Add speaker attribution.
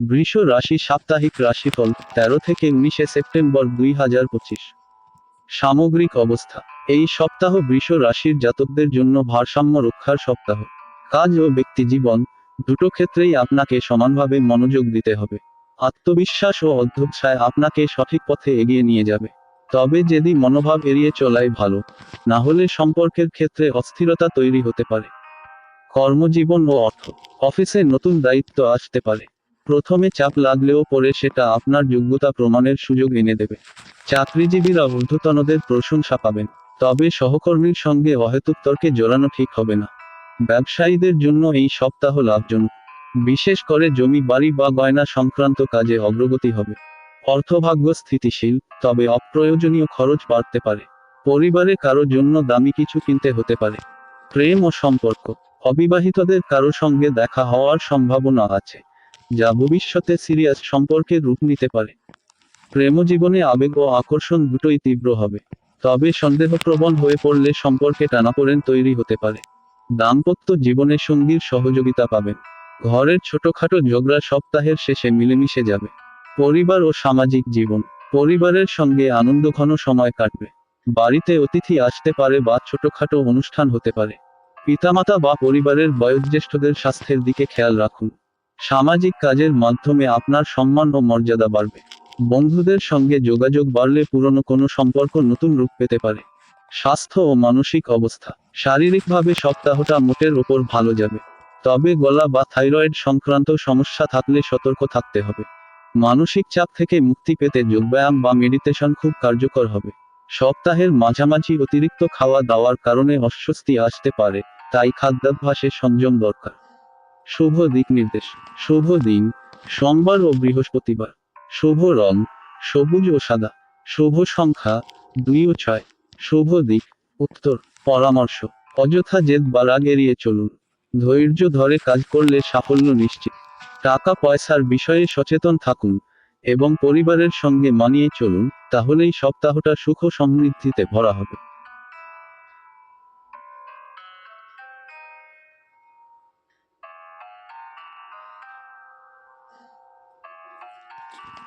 Speaker 1: বৃষ রাশি সাপ্তাহিক রাশিফল তেরো থেকে উনিশে সেপ্টেম্বর দুই হাজার পঁচিশ। সামগ্রিক অবস্থা। এই সপ্তাহ বৃষ রাশির জাতকদের জন্য ভারসাম্য রক্ষার সপ্তাহ। কাজ ও ব্যক্তি জীবন দুটো ক্ষেত্রেই আপনাকে সমানভাবে মনোযোগ দিতে হবে। আত্মবিশ্বাস ও অধ্যবসায় আপনাকে সঠিক পথে এগিয়ে নিয়ে যাবে। তবে যদি মনোভাব এড়িয়ে চলাই ভালো, না হলে সম্পর্কের ক্ষেত্রে অস্থিরতা তৈরি হতে পারে। কর্মজীবন ও অর্থ। অফিসে নতুন দায়িত্ব আসতে পারে। প্রথমে চাপ লাগলেও পরে সেটা আপনার যোগ্যতা প্রমাণের সুযোগ এনে দেবে। চাকরিজীবীরা ঊর্ধ্বতনদের প্রশংসা পাবেন, তবে সহকর্মীর সঙ্গে অহেতুক তর্কে জড়ানো ঠিক হবে না। ব্যবসায়ীদের জন্য এই সপ্তাহ লাভজনক। বিশেষ করে জমি, বাড়ি বা গয়না সংক্রান্ত কাজে অগ্রগতি হবে। অর্থভাগ্য স্থিতিশীল, তবে অপ্রয়োজনীয় খরচ বাড়তে পারে। পরিবারে কারও জন্য দামি কিছু কিনতে হতে পারে। প্রেম ও সম্পর্ক। অবিবাহিতদের কারও সঙ্গে দেখা হওয়ার সম্ভাবনা আছে। যা ভবিষ্যতে সিরিয়াস সম্পর্কের রূপ নিতে পারে। প্রেমজীবনে আবেগ ও আকর্ষণ দুটোই তীব্র হবে। তবে সন্দেহপ্রবণ হয়ে পড়লে সম্পর্কে টানাপোড়েন তৈরি হতে পারে। দাম্পত্য জীবনে সঙ্গীর সহযোগিতা পাবেন। ঘরের ছোটখাটো ঝগড়া সপ্তাহের শেষে মিলেমিশে যাবে। পরিবার ও সামাজিক জীবন। পরিবারের সঙ্গে আনন্দঘন সময় কাটবে। বাড়িতে অতিথি আসতে পারে বা ছোটখাটো অনুষ্ঠান হতে পারে। পিতামাতা বা পরিবারের বয়োজ্যেষ্ঠদের স্বাস্থ্যের দিকে খেয়াল রাখুন। সামাজিক কাজের মাধ্যমে আপনার সম্মান ও মর্যাদা বাড়বে। বন্ধুদের সঙ্গে যোগাযোগ বাড়লে পুরনো কোনো সম্পর্ক নতুন রূপ পেতে পারে। স্বাস্থ্য ও মানসিক অবস্থা। শারীরিকভাবে সপ্তাহটা মোটের ওপর ভালো যাবে। তবে গলা বা থাইরয়েড সংক্রান্ত সমস্যা থাকলে সতর্ক থাকতে হবে। মানসিক চাপ থেকে মুক্তি পেতে যোগব্যায়াম বা মেডিটেশন খুব কার্যকর হবে। সপ্তাহের মাঝামাঝি অতিরিক্ত খাওয়া দাওয়ার কারণে অস্বস্তি আসতে পারে, তাই খাদ্যাভ্যাসে সংযম দরকার। শুভ দিক নির্দেশ। শুভ দিন, সোমবার ও বৃহস্পতিবার। শুভ রং, সবুজ ও সাদা। শুভ সংখ্যা, দুই ও ছয়। শুভ দিক, উত্তর, পরামর্শ। অযথা জেদ বা রাগ এড়িয়ে চলুন। ধৈর্য ধরে কাজ করলে সাফল্য নিশ্চিত। টাকা পয়সার বিষয়ে সচেতন থাকুন এবং পরিবারের সঙ্গে মানিয়ে চলুন, তাহলেই সপ্তাহটা সুখ সমৃদ্ধিতে ভরা হবে। Thank you.